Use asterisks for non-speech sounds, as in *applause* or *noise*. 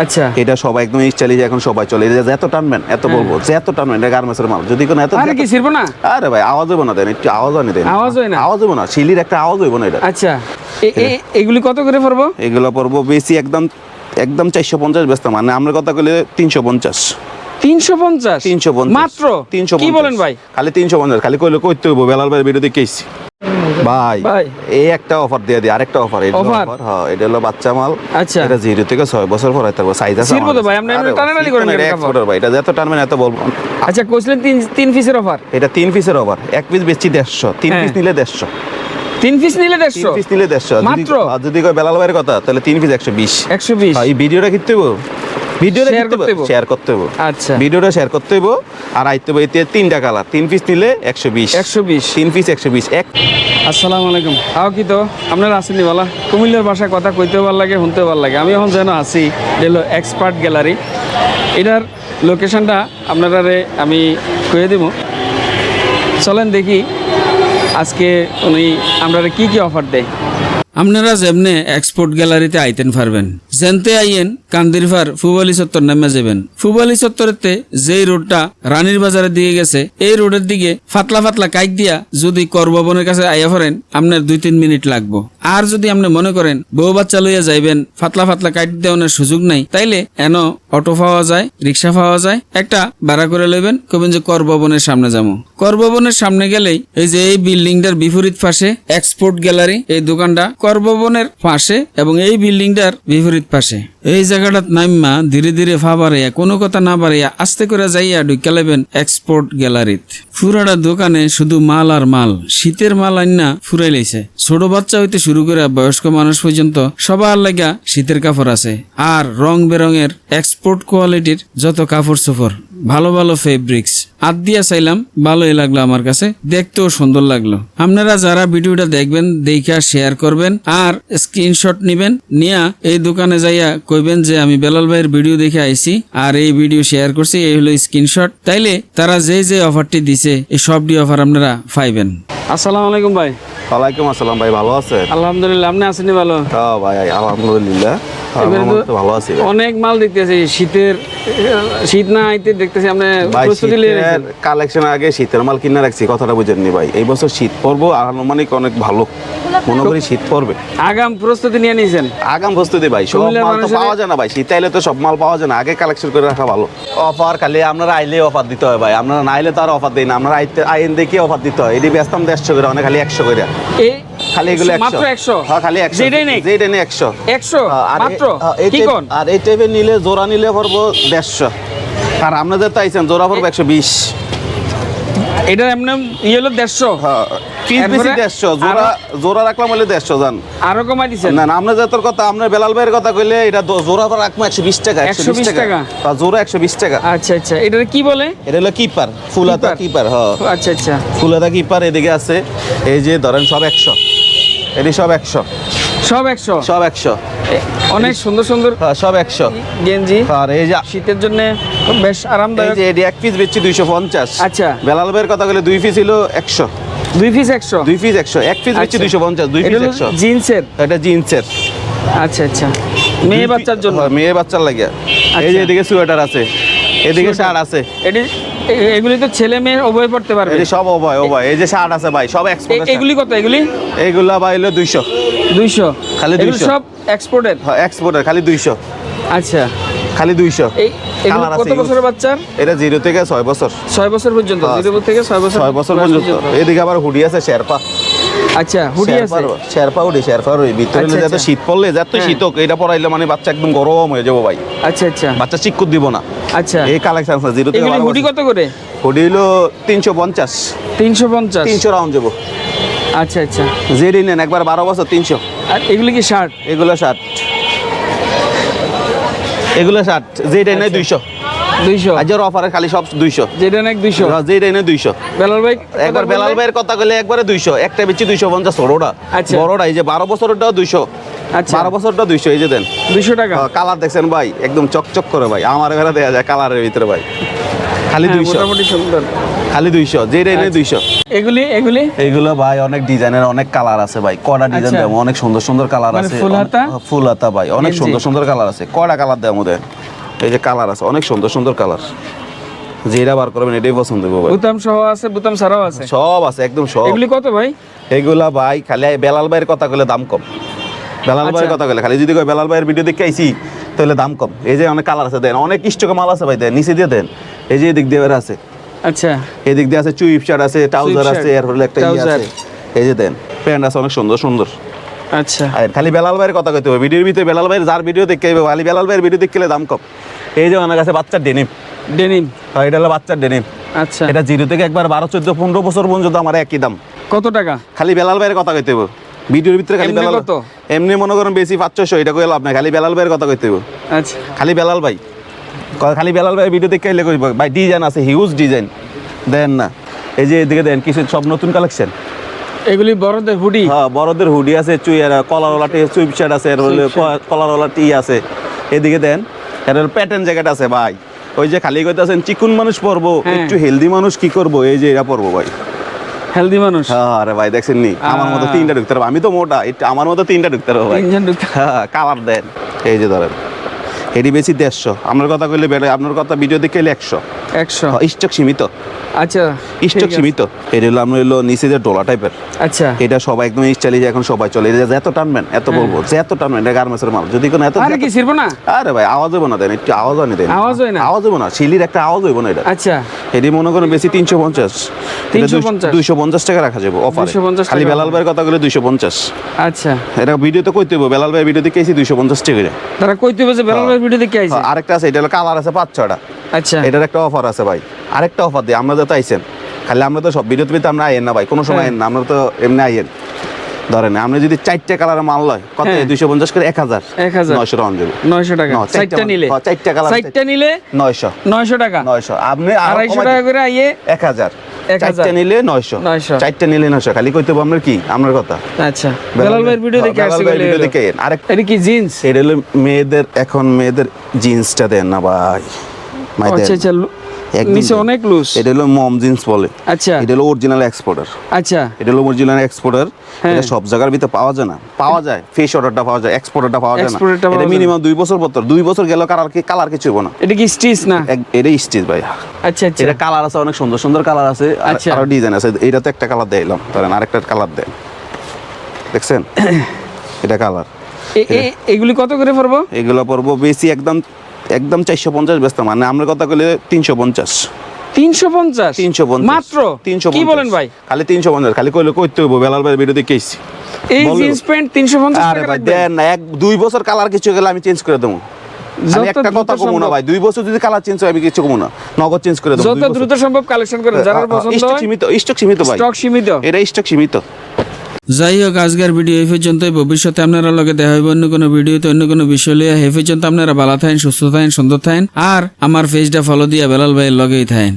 আচ্ছা। এটা সবাই একদম স্টাইলিশ এখন সবাই চলে। এটা যত টানবেন এত বলব যে এত টানবেন এটা গার্মেন্টসের মাল। যদি কোনো এত আরে কি ছিড়বো না? আরে ভাই আওয়াজ হইব না দেন একটু আওয়াজ দেন। আওয়াজ হয় না? আওয়াজ হইব না শিলির একটা আওয়াজ হইব না এটা। আচ্ছা এ- এগুলি কত করে পড়ব? এগুলো পড়ব বেশি একদম একদম চারশো পঞ্চাশ ব্যস্ত মানে আমরা কথা কইলে তিনশো পঞ্চাশ। তিনশো পঞ্চাশ? তিনশো মাত্র? তিনশো কি বলেন ভাই? খালি তিনশো পঞ্চাশ খালি কইলে কইতে হইব বেলাল ভাই বিরোধী কেছি ভাই। এই একটা অফার দিয়ে দিই আরেকটা অফার এটা অফার হ্যাঁ এটা হলো বাচ্চা মাল। আচ্ছা। এটা জিরো থেকে বছর পর হইতে সাইজ আছে ছিড়বো তো ভাই, আপনি এমনি টানাটানি করেন কেন এক্সপোর্টার ভাই এটা যত টানবেন এত বলব। আচ্ছা কইছিলেন তিন তিন পিসের অফার এটা তিন পিসের অফার এক পিস বেচছি দেড়শো তিন হ্যাঁ। পিস নিলে দেড়শো। তিন পিস নিলে তিন পিস নিলে দেড়শো। যদি- মাত্র? আর যদি কয় বেলাল ভাইয়ের কথা তাহলে তিন পিস একশো বিশ। একশো বিশ। এই ভিডিওটা কিনতে ভিডিওটা কিনতে করতে হইব? শেয়ার করতে হইব। আচ্ছা। ভিডিওটা শেয়ার করতে হইব। আর আইতে হইব এতে তিনটা কালার তিন পিস নিলে একশো বিশ। একশো বিশ। তিন পিস একশো বিশ। এক আসসালামু আলাইকুম। আও কি তো আপনারা আসেনি বলা? কুমিল্লার ভাষায় কথা কইতেও ভালো লাগে শুনতেও ভালো লাগে। আমি এখন যেন আছি এলো এক্সপার্ট গ্যালারি এটার লোকেশনটা আপনারা আমি কয়ে দেব। চলেন দেখি আজকে উনি আমরা কি কি অফার দেয়। আপনারা যেমনে এক্সপোর্ট গ্যালারিতে আইতেন পারবেন। যেনতে আইয়েন কান্দিরফার ফুবালি চত্বর নামে যাবেন। ফুবালি চত্বরেতে যেই রোডটা রানীর বাজারের দিকে গেছে, এই রোডের দিকে ফাতলা ফাতলা কাইক দিয়া যদি করভবনের কাছে আইয়া পড়েন আপনার দুই তিন মিনিট লাগবো। আর যদি আপনি মনে করেন বউ বাচ্চা লইয়া যাইবেন ফাতলা ফাতলা কাইট দেওয়ানোর সুযোগ নাই, তাইলে এন অটো পাওয়া যায়, রিক্সা পাওয়া যায়, একটা ভাড়া করে লইবেন কবেন যে কর ভবনের সামনে যাব। কর ভবনের সামনে গেলেই এই যে এই বিল্ডিংটার বিপরীত পাশে এক্সপোর্ট গ্যালারি এই দোকানটা কর ভবনের পাশে এবং এই বিল্ডিংটার বিপরীত পাশে। এই জায়গাটাত নাইমা ধীরে ধীরে ফা বাড়াইয়া কোনো কথা না বাড়াইয়া আস্তে করে যাইয়া ঢুকালেবেন এক্সপোর্ট গ্যালারিত ফুরাটা দোকানে শুধু মাল আর মাল, শীতের মাল আইনা ফুরাই লাইছে। ছোট বাচ্চা হইতে শুরু করে বয়স্ক মানুষ পর্যন্ত সবার লাগা শীতের কাপড় আছে। আর রং বেরঙের এক্সপোর্ট কোয়ালিটির যত কাপড় চোপড় ভালো ভালো ফেব্রিক্স আদ দিয়া চাইলাম, ভালোই লাগল আমার কাছে, দেখতেও সুন্দর লাগল। আপনারা যারা ভিডিওটা দেখবেন, দেখা শেয়ার করবেন, আর স্ক্রিনশট নিবেন, নিয়া এই দোকানে যাইয়া কইবেন যে আমি বেলাল ভাইয়ের ভিডিও দেখে আইছি, আর এই ভিডিও শেয়ার করছি, এই হলো স্ক্রিনশট তাইলে তারা যে যে অফারটি দিছে এই সবটি অফার আপনারা পাইবেন। আসসালামু আলাইকুম ভাই। ওয়ালাইকুম আসসালাম ভাই ভালো আছেন? আলহামদুলিল্লাহ আপনি আসেনি ভালো? হ্যাঁ ভাই আলহামদুলিল্লাহ। ভালো আছি অনেক মাল দেখতেছি শীতের শীত না আইতে দেখতেছি আপনি প্রস্তুতি কালেকশন আগে শীতের মাল কিনে রাখছি কথাটা বুঝেননি ভাই। এই বছর শীত পড়ব আনুমানিক অনেক ভালো। মনে করি শীত পড়বে আগাম প্রস্তুতি নিয়ে নিয়েছেন আগাম প্রস্তুতি ভাই সব মাল তো পাওয়া যায় না ভাই। শীত আইলে তো সব মাল পাওয়া যায় না আগে কালেকশন করে রাখা ভালো। অফার খালি আপনারা আইলে অফার দিতে হয় ভাই। আপনারা না আইলে তো আর অফার দেয় না আপনারা আইতে আইন দেখে অফার দিতে হয়। এটি ব্যস্তাম দেড়শো করে অনেক খালি একশো করে। এই খালি এগুলো মাত্র হ্যাঁ নেই। নেই আর এ- মাত্র? কি কোন? আর এই টাইপের নিলে জোড়া নিলে পড়ব দেড়শো। আর আপনাদের তাইছেন জোড়া পড়ব একশো বিশ। এটা এমনি ইয়ে হলো দেড়শো। পিস বেশি দেড়শো জোড়া জোড়া রাখলাম হলে দেড়শো জান। আরও কমাই দিচ্ছেন না না আপনার যতর কথা আপনার বেলাল ভাইয়ের কথা কইলে এটা জোড়া পর রাখব একশো বিশ টাকা একশো বিশ টাকা। আর জোড়া একশো বিশ টাকা। আচ্ছা আচ্ছা। এটা কি বলে? এটা হলো কিপার ফুলাতা? কিপার? হ আচ্ছা আচ্ছা। ফুলাতা কিপার এদিকে আছে এই যে ধরেন সব একশো। এটি সব একশো। সব একশো? সব একশো। অনেক সুন্দর সুন্দর হ্যাঁ সব একশো। গেঞ্জি। আর এই যে শীতের জন্য বেশ এই আরামদায়ক যে এটি এক পিস বেচছি দুইশো পঞ্চাশ। আচ্ছা। বেলাল ভাইয়ের কথা বলে দুই পিস ছিল একশো। দুই পিস একশো? দুই পিস একশো। এক পিস বেচছি আচ্ছা। দুইশো পঞ্চাশ দুই পিস একশো। জিন্সের? এটা জিন্সের। আচ্ছা আচ্ছা। মেয়ে বাচ্চার জন্য? হ্যাঁ, মেয়ে বাচ্চার লাগে। এই যে আচ্ছা। এদিকে সোয়েটার আছে। এদিকে। শার্ট আছে। এটি এগুলি তো ছেলে মেয়ে উভয় পড়তে পারবে। এই সব উভয় উভয়। এই যে শার্ট আছে ভাই সব এক্সপোর্ট এগুলি কত? এগুলি? এগুলো ভাই হলো 200 200 খালি এগুলি 200 সব এক্সপোর্টেড হ্যাঁ এক্সপোর্টের খালি দুইশো। আচ্ছা। খালি দুইশো। এই এগুলো Colour কত বছরের বাচ্চা এটা জিরো থেকে ছয় বছর। ছয় বছর পর্যন্ত হ্যাঁ, জিরো থেকে ছয় বছর ছয় বছর পর্যন্ত। এদিকে আবার হুডি আছে শেরপা। আচ্ছা হুডি আছে? শেরপা হুডি শেরপা হুডি ভিতরে আচ্ছা, যত আচ্ছা। শীত পড়লে যত হ্যাঁ। শীত হোক এটা পরাইলে মানে বাচ্চা একদম গরম হয়ে যাব ভাই। আচ্ছা আচ্ছা। বাচ্চা চিকুত দিব না। আচ্ছা। এই কালেকশন আছে জিরো থেকে হুডি। কত করে? হুডি হলো তিনশো পঞ্চাশ। তিনশো পঞ্চাশ? তিনশো রাউন্ড যাব। আচ্ছা আচ্ছা। জেডি নেন একবার বারো বছর তিনশো। আর এগুলি কি শার্ট এগুলো শার্ট এগুলো শার্ট যেটা নেই দুইশো। দুইশো। আজের অফারে খালি সব দুইশো। যেটা নাকি দুইশো। যেটা নেই দুইশো। বেলাল ভাই একবার বেলাল ভাইয়ের কথা বলে একবারে দুইশো। একটা বেচি দুইশো পঞ্চাশ ছোটটা। বড়টা এই যে বারো বছরটাও দুইশো। আচ্ছা। বারো বছরটা দুইশো এই যে দেন। দুইশো টাকা? কালার দেখছেন ভাই একদম চকচক করে ভাই। আমার ঘরে দেওয়া যায় কালারের ভিতরে ভাই। খালি হ্যাঁ, দুইশো। মোটামুটি সুন্দর। খালি দুইশো যেটা এনে দুইশো। এগুলি এগুলি? এইগুলো ভাই অনেক ডিজাইনের অনেক কালার আছে ভাই। কড়া ডিজাইন আচ্ছা। দেবো? অনেক সুন্দর সুন্দর কালার মানে আছে। ফুল হাতা? ফুল হাতা ভাই। অনেক সুন্দর সুন্দর কালার আছে। কড়া কালার দেয় আমাদের এই যে কালার আছে অনেক সুন্দর সুন্দর কালার। যেটা বার করবেন এটাই পছন্দ হবে। বুতাম সহ আছে বুতাম ছাড়াও আছে? সব আছে একদম সব। এগুলি কত ভাই? এগুলা ভাই খালি বেলাল ভাইয়ের কথা কইলে দাম কম। বেলাল ভাইয়ের আচ্ছা। কথা কইলে খালি যদি কই বেলাল ভাইয়ের ভিডিও দেখে আইছি তাহলে দাম কম। এই যে অনেক কালার আছে দেন অনেক স্টক মাল আছে ভাই দেন নিচে দিয়ে দেন। এই যে এদিক দিয়ে আছে। আচ্ছা। এদিক দিয়ে আছে চুইপ শার্ট আছে ট্রাউজার আছে এর হলে একটা ইয়ে আছে। এই যে দেন প্যান্ট আছে অনেক সুন্দর সুন্দর। আচ্ছা। খালি বেলাল ভাইয়ের কথা কইতে হবে ভিডিওর ভিতরে বেলাল ভাইয়ের যার ভিডিও দেখতে হবে খালি বেলাল ভাইয়ের ভিডিও দেখলে দাম কম। এই যে অনেক আছে বাচ্চার ডেনিম ডেনিম হ্যাঁ এটা হলো বাচ্চার ডেনিম আচ্ছা। এটা জিরো থেকে একবার বারো চোদ্দ পনেরো বছর পর্যন্ত আমার একই দাম। কত টাকা? খালি বেলাল ভাইয়ের কথা কইতে হবে ভিডিওর ভিতরে খালি বেলাল কত? এমনি মনে করেন বেশি পাঁচ ছশো এটা কইলে লাভ নাই। খালি বেলাল ভাইয়ের কথা কইতে হবে আচ্ছা। খালি বেলাল ভাই। খালি বেলাল ভাই ভিডিও দেখে এলে কইব ভাই ডিজাইন আছে হিউজ ডিজাইন দেন না। এই যে এদিকে দেন কিছু সব নতুন কালেকশন এগুলি বড়দের হুডি হ্যাঁ বড়দের হুডি আছে চুই আর কলারওয়ালা টি সুইপ শার্ট আছে কলারওয়ালা টি আছে। এদিকে দেন এর প্যাটার্ন জ্যাকেট আছে ভাই। ওই যে খালি কইতাছেন চিকুন মানুষ পরবো হ্যাঁ। একটু হেলদি মানুষ কি করব? এই যে এরা পরবো ভাই। হেলদি মানুষ? হ্যাঁ আরে ভাই দেখছেন নি? আমার মতো। তিনটা ঢুকতে পারব আমি তো মোটা একটু আমার মতো তিনটা ঢুকতে পারব ভাই। তিনজন ঢুকতে হ্যাঁ কালার দেন। এই যে ধরেন এটি বেশি দেড়শো। আপনার কথা কইলে আপনার কথা ভিডিও দেখে একশো। একশো। স্টক সীমিত। আচ্ছা স্টক সীমিত। এটা হলো আমরা হলো নিচে যে ডোলা টাইপের আচ্ছা। এটা সবাই একদম স্টাইলিশ এখন সবাই চলে। এটা টানবেন এত বলব যে এত টানবেন এটা গার্মেন্টসের মাল। যদি কোনো এত আরে কি ছিড়বো না? আরে ভাই আওয়াজ না দেন একটু আওয়াজ আনি দেন। আওয়াজ হয় না? আওয়াজ না শিলির একটা আওয়াজ হইব না এটা। আচ্ছা। এটি মনে করেন বেশি তিনশো পঞ্চাশ। দুইশো পঞ্চাশ। টাকা রাখা যাব অফার 250 খালি বেলাল ভাইয়ের কথা বলে দুইশো পঞ্চাশ। আচ্ছা। এটা ভিডিও তো কইতে হইব বেলাল ভাই ভিডিও দেখেছি দুইশো পঞ্চাশ টাকা। তারা কইতে হবে যে বেলাল ভাই ভিডিও দেখে আইছে। হ্যাঁ, আরেকটা আছে এটা হলো কালার আছে পাঁচ ছটা আচ্ছা। এটার একটা অফার আছে ভাই। আরেকটা অফার দিই আমরা যাতে আইছেন খালি আমরা তো সব ভিতরে আমরা আইয়েন না ভাই কোনো সময় হ্যাঁ। আইয়েন না আমরা তো এমনি আইয়েন। ধরেন আমরা যদি চারটে কালারের মাল লয় কত? হ্যাঁ। দুইশো পঞ্চাশ করে এক হাজার। 1000 নয়শো টাকা যাবে নয়শো টাকা। চারটা নিলে। চারটা colour, চারটা নিলে নয়শো। নয়শো টাকা। নয়শো। আপনি আড়াইশো টাকা করে আইয়ে এক হাজার। এক হাজার। চারটা নিলে নয়শো। 900 চারটা নিলে নয়শো। খালি কইতে আপনার কি? আপনার কথা। আচ্ছা। বেলাল ভাইয়ের ভিডিও দেখে বেলাল আসছে ভাইয়ের ভিডিও দেখে আইয়েন। আরেক এটা কি জিন্স এটা হলো মেয়েদের এখন মেয়েদের জিন্সটা দেন না ভাই। ভাই আচ্ছা আচ্ছা নিচে অনেক লুজ এটা হলো মম জিন্স বলে। আচ্ছা। এটা হলো অরিজিনাল এক্সপোর্টার আচ্ছা। এটা হলো অরিজিনাল এক্সপোর্টার হ্যাঁ। এটা সব জায়গার ভিতরে পাওয়া যায় না। পাওয়া যায়। ফেস অর্ডারটা পাওয়া যায়। এক্সপোর্টারটা পাওয়া যায় না। পাওয়া এটা যায় মিনিমাম দুই বছর পর দুই বছর গেল কালার কি কালার কিছু না। এটা কি স্টিচ না? স্টিচ ভাই আচ্ছা আচ্ছা। এটা কালার আছে অনেক সুন্দর সুন্দর কালার আছে। আর- আচ্ছা। আরও ডিজাইন আছে। এটা তো একটা কালার দিলাম ধরেন আরেকটা কালার দেন দেখছেন? *coughs* এটা কালার এগুলি কত করে পড়ব এগুলো পড়ব বেশি একদম একদম চারশো পঞ্চাশ ব্যস্ত মানে আমরা কথা কইলে তিনশো পঞ্চাশ। তিনশো পঞ্চাশ? তিনশো পঞ্চাশ। মাত্র? তিনশো কি বলেন ভাই? খালি তিনশো পঞ্চাশ খালি কইলে কইতে হইব বেলাল ভাই ভিডিও দেখে এসছি এই জিন্স প্যান্ট তিনশো পঞ্চাশ আরে ভাই দেন না এক দুই বছর কালার কিছু গেলে আমি চেঞ্জ করে দেবো। আমি একটা কথা কমু না ভাই দুই বছর যদি কালার চেঞ্জ হয় আমি কিছু কমু না। নগদ চেঞ্জ করে দেবো যত দ্রুত সম্ভব কালেকশন করেন যারা পছন্দ স্টক সীমিত স্টক সীমিত ভাই। স্টক সীমিত। এটা স্টক সীমিত। যাই হোক আজকের ভিডিও এই পর্যন্ত ভবিষ্যতে আপনারা লগে দেখা হইব অন্য কোনো ভিডিওতে, অন্য কোনো বিষয় লিয়া এই পর্যন্ত আপনারা ভালো থাকেন, সুস্থ থাকেন, সুন্দর থাকেন। আর আমার ফেসটা ফলো দিয়া বেলাল ভাইয়ের লগেই থাকেন।